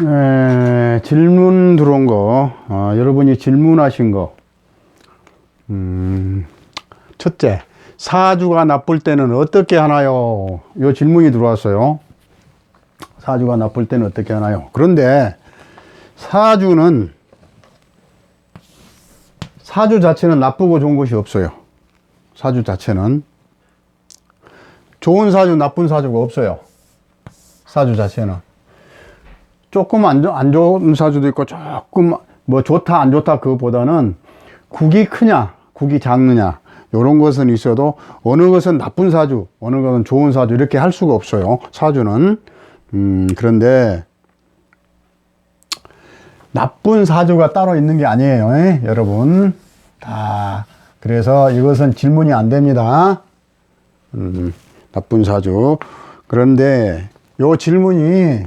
에, 질문 들어온 거, 어, 여러분이 질문하신 거. 음, 첫째, 사주가 나쁠 때는 어떻게 하나요? 요 질문이 들어왔어요. 사주가 나쁠 때는 어떻게 하나요? 그런데 사주는 사주 자체는 나쁘고 좋은 것이 없어요. 사주 자체는 좋은 사주, 나쁜 사주가 없어요. 사주 자체는. 조금 안, 좋- 안 좋은 사주도 있고 조금 뭐 좋다 안 좋다 그거보다는 국이 크냐 국이 작느냐 이런 것은 있어도 어느 것은 나쁜 사주 어느 것은 좋은 사주 이렇게 할 수가 없어요 사주는. 음 그런데 나쁜 사주가 따로 있는 게 아니에요 에? 여러분. 다 그래서 이것은 질문이 안 됩니다. 음, 나쁜 사주. 그런데 요 질문이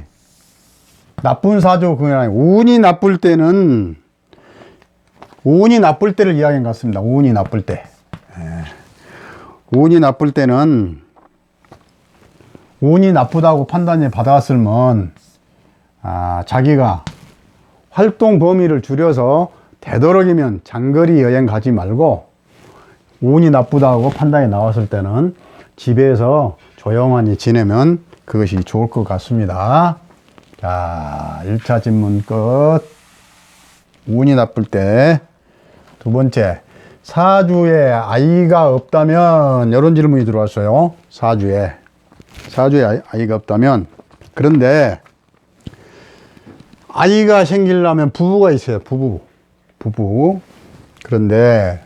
나쁜 그게 아니고 운이 나쁠 때는 운이 나쁠 때를 이야기한 것 같습니다. 운이 나쁠 때. 예. 운이 나쁠 때는 운이 나쁘다고 판단이 받았으면 아, 자기가 활동 범위를 줄여서 되도록이면 장거리 여행 가지 말고 운이 나쁘다고 판단이 나왔을 때는 집에서 조용하니 지내면 그것이 좋을 것 같습니다. 자, 1차 질문 끝. 운이 나쁠 때. 두 번째, 사주에 아이가 없다면, 이런 질문이 들어왔어요. 사주에. 사주에 아이- 아이가 없다면. 그런데, 아이가 생기려면 부부가 있어요. 부부. 부부. 그런데,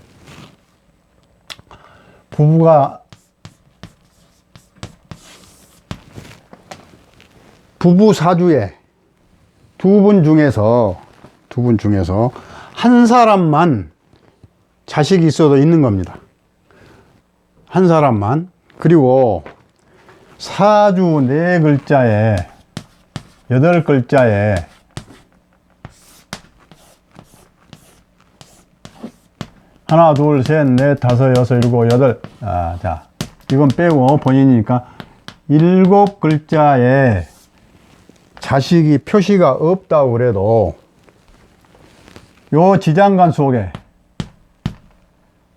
부부가 부부 사주에 두 분 중에서 두 분 중에서 한 사람만 자식이 있어도 있는 겁니다. 한 사람만 그리고 사주 네 글자에 여덟 글자에 하나 둘셋넷 다섯 여섯 일곱 여덟 아자 이건 빼고 본인이니까 일곱 글자에 자식이 표시가 없다고 그래도 요 지장간 속에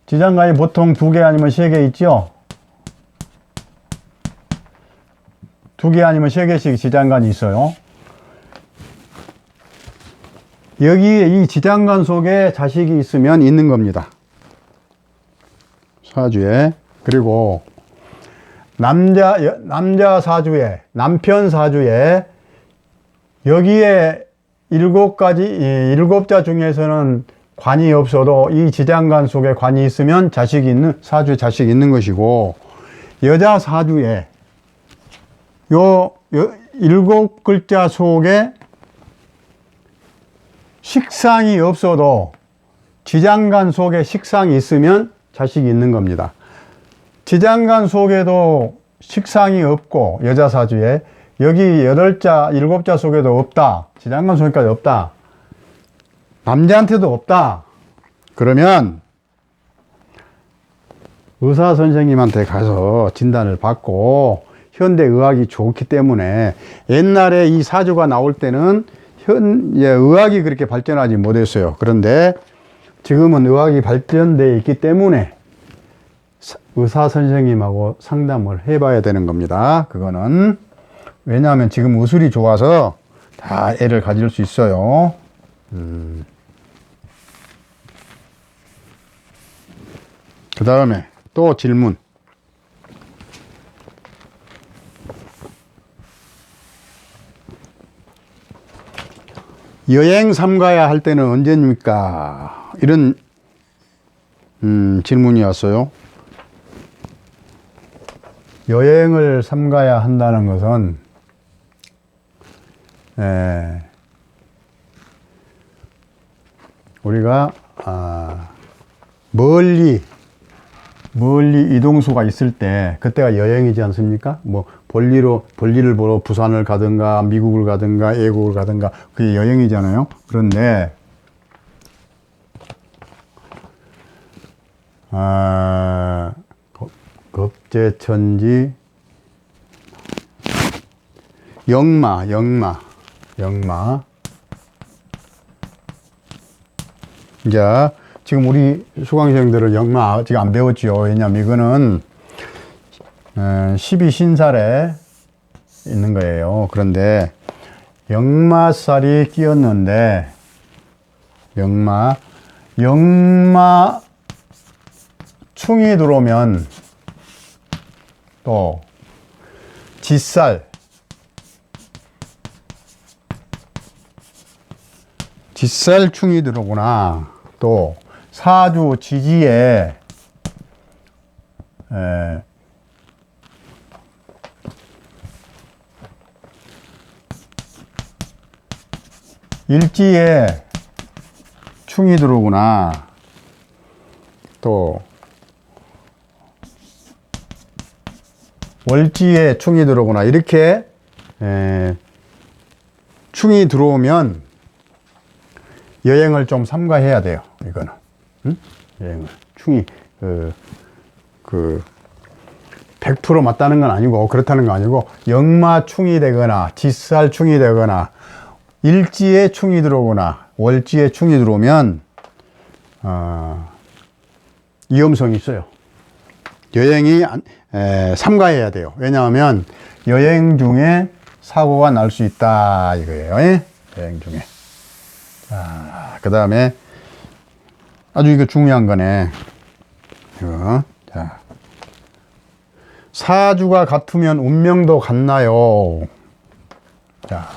지장간이 보통 두 개 아니면 세 개 있죠? 두 개 아니면 세 개씩 지장간이 있어요. 여기에 이 지장간 속에 자식이 있으면 있는 겁니다. 사주에. 그리고 남자, 여- 남자 사주에, 남편 사주에 여기에 일곱 가지, 이 일곱 자 중에서는 관이 없어도 이 지장간 속에 관이 있으면 자식이 있는, 사주에 자식이 있는 것이고, 여자 사주에 요, 요 일곱 글자 속에 식상이 없어도 지장간 속에 식상이 있으면 자식이 있는 겁니다. 지장간 속에도 식상이 없고 여자 사주에 여기 여덟 자 일곱 자 속에도 없다. 지장간 속에까지 없다. 남자한테도 없다. 그러면 의사 선생님한테 가서 진단을 받고 현대 의학이 좋기 때문에 옛날에 이 사주가 나올 때는 현 예, 의학이 그렇게 발전하지 못했어요. 그런데 지금은 의학이 발전돼 있기 때문에 사- 의사 선생님하고 상담을 해봐야 되는 겁니다. 그거는 왜냐하면 지금 의술이 좋아서 다 애를 가질 수 있어요. 그 다음에 또 질문. 여행 삼가야 할 때는 언제입니까? 이런 음, 질문이 왔어요. 여행을 삼가야 한다는 것은 에, 우리가 아, 멀리 멀리 이동수가 있을 때 그때가 여행이지 않습니까? 뭐 볼리로 볼리를 보러 부산을 가든가 미국을 가든가 외국을 가든가 그게 여행이잖아요. 그런데 아, 거- 겁제천지 영마 영마 영마. 이제 지금 우리 수강생들은 영마 아직 안 배웠지요. 왜냐면 이거는 어, 12신살에 있는 거예요. 그런데 영마살이 끼었는데 영마 영마 충이 들어오면 또 짓살 짓살충이 들어오구나. 또 사주 지지에 에, 일지에 충이 들어오구나. 또 월지에 충이 들어오구나. 이렇게 에, 충이 들어오면 여행을 좀 삼가해야 돼요. 이거는 응? 여행을 충이 그, 그 100% 맞다는 건 아니고 그렇다는 건 아니고 역마충이 되거나 짓살충이 되거나 일지에 충이 들어오거나 월지에 충이 들어오면 어, 위험성이 있어요. 여행이 안- 에, 삼가해야 돼요. 왜냐하면 여행 중에 사고가 날 수 있다 이거예요. 예? 여행 중에. 그 다음에 아주 이거 중요한 거네. 이거. 자. 사주가 같으면 운명도 같나요? 자.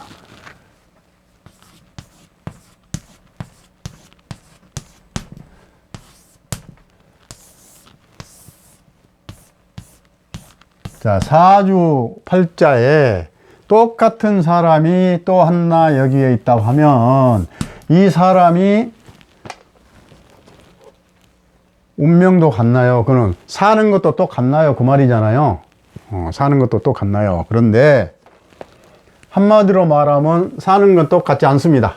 자, 사주 팔자에 똑같은 사람이 또 하나 여기에 있다고 하면 이 사람이 운명도 같나요? 그는 사는 것도 똑같나요? 그 말이잖아요. 어, 사는 것도 똑같나요? 그런데 한마디로 말하면 사는 건 똑같지 않습니다.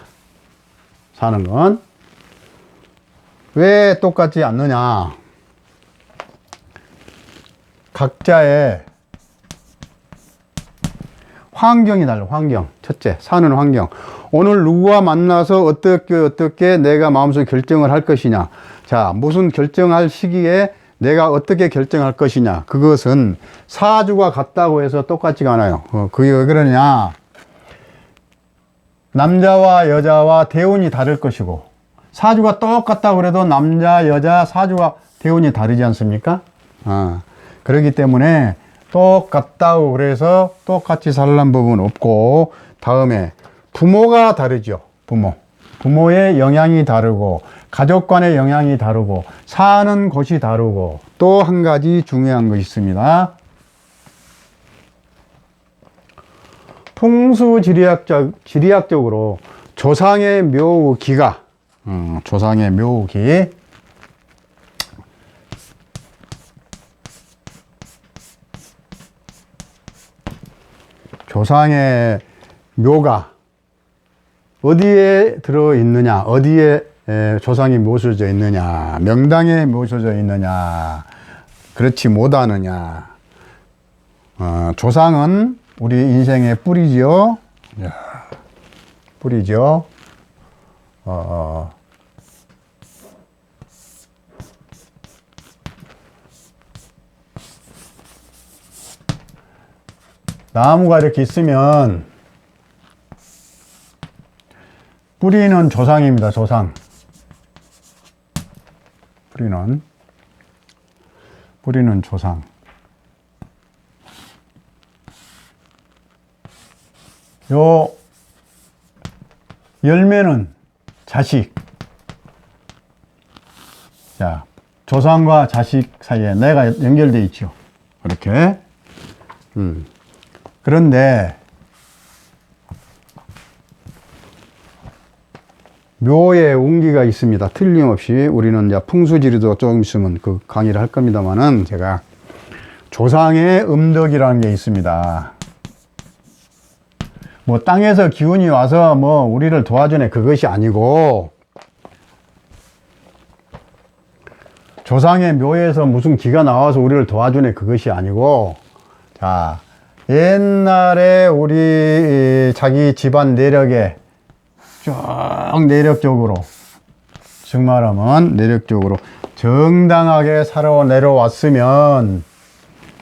사는 건. 왜 똑같지 않느냐? 각자의 환경이 달라, 환경. 첫째, 사는 환경. 오늘 누구와 만나서 어떻게, 어떻게 내가 마음속에 결정을 할 것이냐. 자, 무슨 결정할 시기에 내가 어떻게 결정할 것이냐. 그것은 사주가 같다고 해서 똑같지가 않아요. 어, 그게 왜 그러냐. 남자와 여자와 대운이 다를 것이고, 사주가 똑같다고 그래도 남자, 여자, 사주가 대운이 다르지 않습니까? 아, 그렇기 때문에 똑같다고 그래서 똑같이 살란 법은 없고, 다음에 부모가 다르죠. 부모. 부모의 영향이 다르고, 가족 간의 영향이 다르고, 사는 곳이 다르고, 또 한 가지 중요한 것이 있습니다. 풍수 지리학적, 지리학적으로 조상의 묘기가, 음, 조상의 묘기, 조상의 묘가 어디에 들어 있느냐, 어디에 에, 조상이 모셔져 있느냐, 명당에 모셔져 있느냐, 그렇지 못하느냐. 어, 조상은 우리 인생의 뿌리지요. 야, 뿌리죠. 어, 어. 나무가 이렇게 있으면 뿌리는 조상입니다. 조상. 뿌리는 뿌리는 조상. 요 열매는 자식. 자, 조상과 자식 사이에 내가 연결돼 있죠. 이렇게. 음. 그런데 묘에 운기가 있습니다. 틀림없이 우리는 이제 풍수지리도 조금 있으면 그 강의를 할 겁니다만은 제가 조상의 음덕이라는 게 있습니다. 뭐 땅에서 기운이 와서 뭐 우리를 도와주네 그것이 아니고 조상의 묘에서 무슨 기가 나와서 우리를 도와주네 그것이 아니고 자 옛날에 우리 이 자기 집안 내력에 쭉 내력적으로 즉 말하면 내력적으로 정당하게 살아 내려왔으면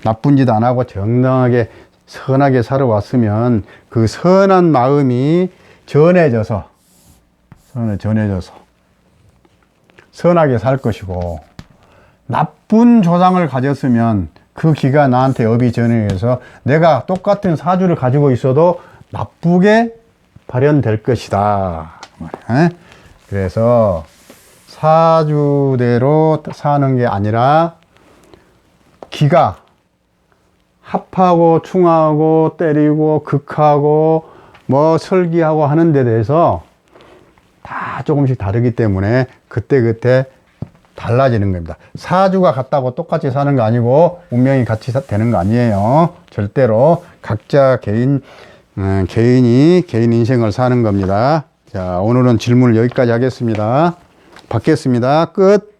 나쁜 짓 안 하고 정당하게 선하게 살아왔으면 그 선한 마음이 전해져서 선에 전해져서 선하게 살 것이고 나쁜 조상을 가졌으면 그 기가 나한테 업이 전해져서 내가 똑같은 사주를 가지고 있어도 나쁘게 발현될 것이다. 에? 그래서 사주대로 사는 게 아니라 기가 합하고 충하고 때리고 극하고 뭐 설기하고 하는 데 대해서 다 조금씩 다르기 때문에 그때그때 달라지는 겁니다. 사주가 같다고 똑같이 사는 거 아니고 운명이 같이 사- 되는 거 아니에요. 절대로 각자 개인 음, 개인이 개인 인생을 사는 겁니다. 자 오늘은 질문을 여기까지 하겠습니다. 받겠습니다. 끝.